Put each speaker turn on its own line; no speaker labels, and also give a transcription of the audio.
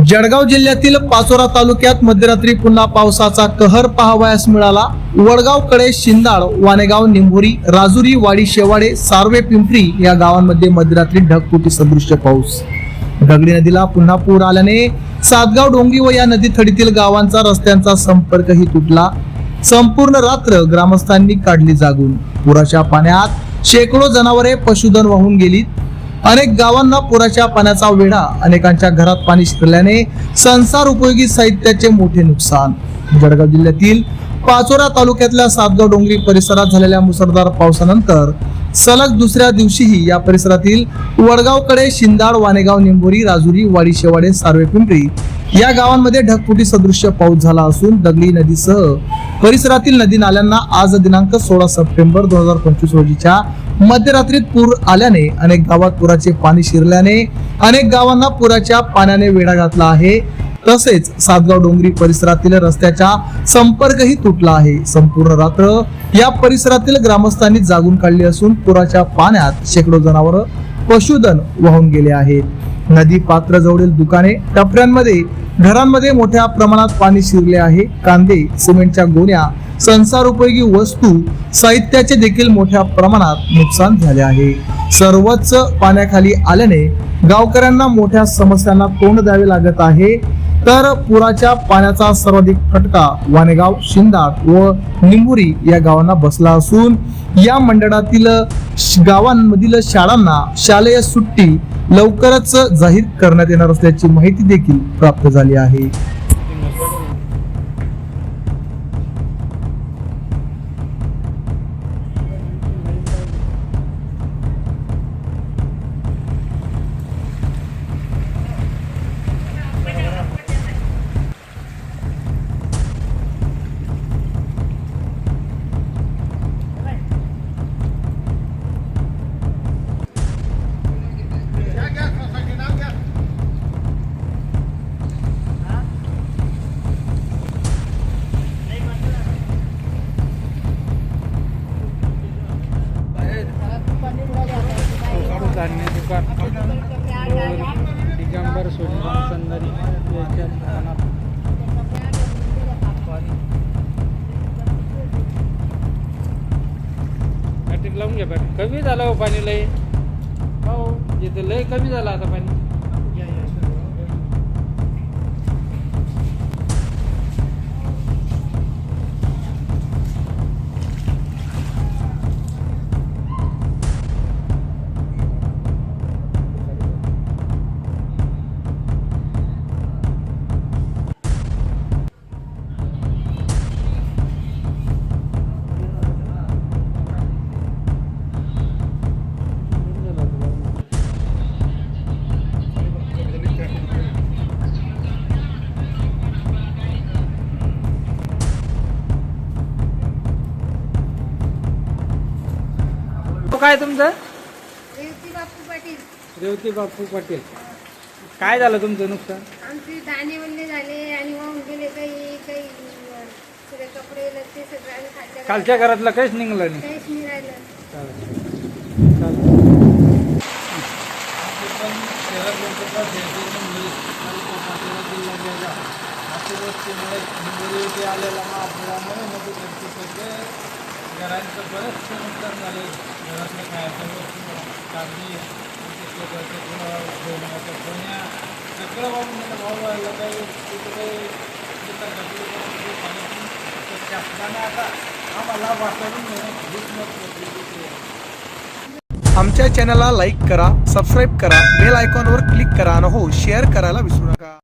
जळगाव जिल्ह्यातील पाचोरा तालुक्यात मध्यरात्री पुन्हा पावसाचा कहर पाहावयास मिळाला. वडगावकडे शिंदाळ वानेगाव निंभोरी राजुरी वाडी शेवाडे सार्वे पिंपरी या गावांमध्ये मध्यरात्री ढगफुटी सदृश्य पाऊस. गगडी नदीला पुन्हा पूर आल्याने सातगाव डोंगी व या नदी थडीतील गावांचा रस्त्यांचा संपर्कही तुटला. संपूर्ण रात्र ग्रामस्थांनी काढली जागून. पुराच्या पाण्यात शेकडो जनावरे पशुधन वाहून गेलीत. अनेक गावांना पुराच्या पाण्याचा वेढा अनेकांच्या घरात पाणी शिरल्याने संसार उपयोगी साहित्याचे मोठे नुकसान. जळगाव जिल्ह्यातील पाचोरा तालुक्यातल्या सातगाव डोंगरी परिसरात झालेल्या मुसळधार पावसानंतर सलग दुसऱ्या दिवशीही या परिसरातील वडगावकडे शिंदाड वानेगाव निंबोरी राजुरी वाडी शेवाडे सार्वे पिंपरी या गावांमध्ये ढगफुटी सदृश्य पाऊस झाला असून दगडी नदीसह परिसरातील नदी नाल्यांना आज दिनांक सोळा सप्टेंबर दोन हजार पंचवीस रोजीच्या मध्यरात्रीत पूर आल्याने अनेक गावात पुराचे पाणी शिरल्याने अनेक गावांना पुराच्या पाण्याने वेढा घातला आहे. तसेच सातगाव डोंगरी परिसरातील रस्त्याचा संपर्कही तुटला आहे. संपूर्ण रात्र या परिसरातील ग्रामस्थांनी जागून काढली असून पुराच्या पाण्यात शेकडो जनावर पशुधन वाहून गेले आहेत नदी पात्र जवळील दुकाने टपऱ्यांमध्ये घरांमध्ये मोठ्या प्रमाणात पाणी शिरले आहे. कांदे सिमेंटच्या गोण्या संसार उपयोगी वस्तू साहित्याचे देखील मोठ्या प्रमाणात नुकसान झाले आहे. सर्वच पाण्याखाली आल्याने गावकऱ्यांना मोठ्या समस्यांना तोंड द्यावे लागत आहे. तर पुराच्या पाण्याचा सर्वाधिक फटका वानेगाव शिंदाट व निंबुरी या गावांना बसला असून या मंडळातील गावांमधील शाळांना शालेय सुट्टी लवकरच जाहीर करण्यात येणार असल्याची माहिती देखील प्राप्त झाली आहे.
धान्य दुकान दिगंबर सोनी संदारी याच्या दुकानात लावून घ्या पाणी कमी झालं हो पाणी लय. हो इथे लय कमी झालं आता पाणी. काय तुमचं?
रेवती बापू पाटील.
रेवती बापू पाटील. काय झालं तुमचं नुकसान
आमचे दाणे वल्ले झाले आणि वाहून गेले काही काही सगळे कपडे सगळं खालच्या
खालच्या घरातलं काहीच निघलं नाही.
काहीच नाही. राहिलं
चालेल चालेल.
घरांचं बरेचसे नुकसान झाले. घरातल्या खायच्या वस्तू कागदी जेवणाच्या कोण्या सगळं वाहून गेलं भाव व्हायला काही तिथे काही तर शासनाने आता आम्हाला वाचवून घेणं मत
आमच्या चॅनलला लाईक करा सबस्क्राईब करा बेल आयकॉनवर क्लिक करा आणि हो शेअर करायला विसरू नका.